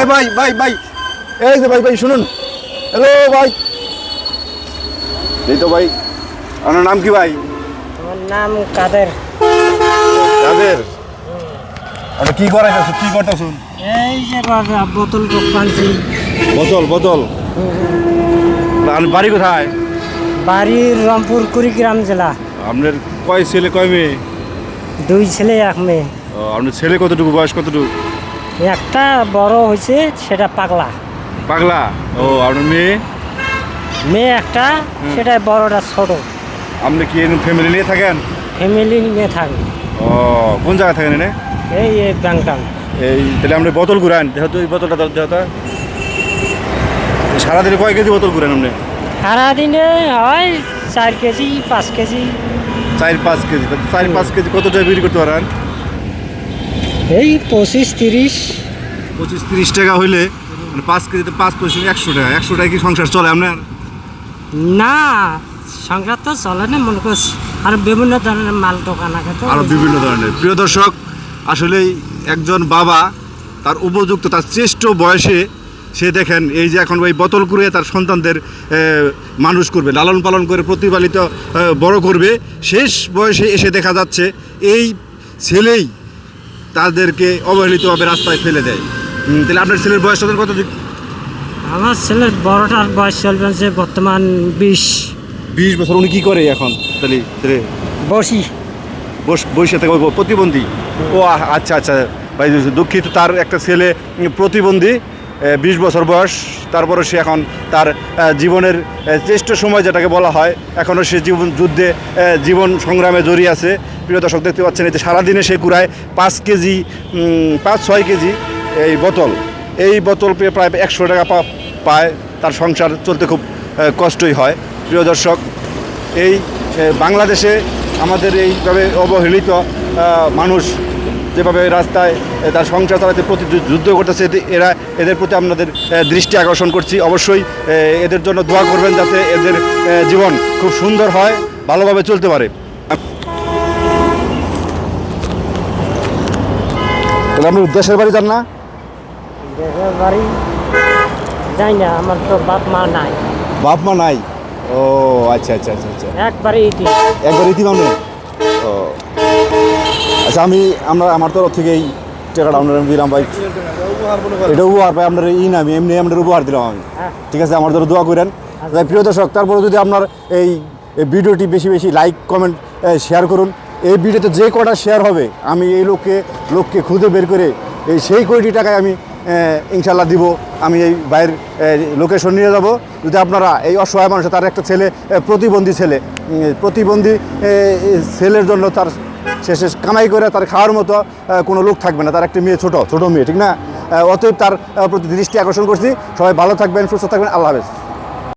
এই ভাই ভাই ভাই। এই যে ভাই ভাই শুনুন। হ্যালো ভাই। এই তো ভাই আপনার নাম কি ভাই? আমার নাম কাদের। কাদের? আপনি কি করাইতেছেন? কি করতেছেন? এই যে বাবা বোতল বানছি। বোতল বোতল। আর বাড়ি কোথায়? বাড়ির রংপুর কুড়িগ্রাম জেলা। আপনার কয় ছেলে কয় মেয়ে? দুই ছেলে এক মেয়ে। আপনার ছেলে কতটুকু বয়স কতটুকু? একটা বড় হয়েছে সেটা পাগলা। পাগলা? ও আপনার মেয়ে? মেয়ে একটা সেটা বড়টা ছোট। আপনি কি ফ্যামিলি নিয়ে থাকেন? ফ্যামিলি নিয়ে থাকে। ও কোন জায়গায় থাকেন এনে? এই এই ব্যাংটাং এই তাহলে আপনি বোতল ঘুরান যেহেতু এই বোতলটা যেহেতু সারাদিনে কয় কেজি বোতল ঘুরান আপনি? সারাদিনে হয় চার কেজি পাঁচ কেজি। চার পাঁচ কেজি। চার পাঁচ কেজি কত টাকা বিক্রি করতে পারেন? এই পঁচিশ তিরিশ। পঁচিশ তিরিশ টাকা হইলে মানে পাঁচ কেজিতে পাঁচ পঁচিশ একশো টাকা। একশো টাকা কি সংসার চলে আপনার? না সংসার তো চলে না মনে করছি। আর বিভিন্ন ধরনের মাল দোকান আছে তো। আরও বিভিন্ন ধরনের। প্রিয় দর্শক আসলেই একজন বাবা তার উপযুক্ত তার শ্রেষ্ঠ বয়সে সে দেখেন এই যে এখন ওই বোতল করে তার সন্তানদের মানুষ করবে লালন পালন করে প্রতিপালিত বড় করবে শেষ বয়সে এসে দেখা যাচ্ছে এই ছেলেই তাদেরকে অবহেলিতভাবে রাস্তায় ফেলে দেয়। তাহলে আপনার ছেলের বয়স তখন কত আমার ছেলের বড়টার বয়স চলবে যে বর্তমান বিশ। বিশ বছর উনি কি করে এখন? তাহলে ছেলে বসি। বস বসে থাকে প্রতিবন্ধী? ও আচ্ছা আচ্ছা ভাই দুঃখিত তার একটা ছেলে প্রতিবন্ধী বিশ বছর বয়স তারপরে সে এখন তার জীবনের শ্রেষ্ঠ সময় যেটাকে বলা হয় এখনও সে জীবন যুদ্ধে জীবন সংগ্রামে জড়িয়ে আছে। প্রিয় দর্শক, দেখতে পাচ্ছেন এই যে সারাদিনে সে কুড়ায় পাঁচ কেজি পাঁচ, ছয় কেজি এই বোতল। এই বোতল পেয়ে প্রায় একশো টাকা পায়। তার সংসার চলতে খুব কষ্টই হয়। প্রিয় দর্শক, এই বাংলাদেশে আমাদের এইভাবে অবহেলিত মানুষ যেভাবে রাস্তায় তার সংসার চালাতে প্রতি যুদ্ধ করতেছে এতে- এরা এদের প্রতি আপনাদের দৃষ্টি আকর্ষণ করছি। অবশ্যই এদের জন্য দোয়া করবেন যাতে এদের জীবন খুব সুন্দর হয়, ভালোভাবে চলতে পারে। তাহলে আপনি দেশের বাড়ি যান না? দেশের বাড়ি যাই না আমার তো বাপ মা নাই। বাপ মা নাই? ও আচ্ছা আচ্ছা আচ্ছা আচ্ছা। একবারে ইতি। একবার ইতি মানে? ও। আচ্ছা আমি আমরা আমার তরফ থেকে এই টাকাটা আপনার দিলাম ভাই। এটা উপহার ভাই আপনার ই না আমি এমনি আপনার উপহার দিলাম আমি। হ্যাঁ। ঠিক আছে আমার জন্য দোয়া করেন। তাই প্রিয় দর্শক তারপরে যদি আপনার এই ভিডিওটি বেশি বেশি লাইক কমেন্ট শেয়ার করুন। এই ভিডিওতে যে কটা শেয়ার হবে, আমি এই লোককে লোককে খুঁজে বের করে এই সেই কোটি টাকায় আমি ইনশাল্লাহ দিব। আমি এই বাইরের লোকেশন নিয়ে যাব। যদি আপনারা এই অসহায় মানুষ, তার একটা ছেলে প্রতিবন্ধী ছেলে প্রতিবন্ধী ছেলের জন্য তার শেষে কামাই করে তার খাওয়ার মতো কোনো লোক থাকবে না। তার একটা মেয়ে ছোট ছোট মেয়ে, ঠিক না? অতএব তার প্রতি দৃষ্টি আকর্ষণ করছি। সবাই ভালো থাকবেন, সুস্থ থাকবেন। আল্লাহ হাফেজ।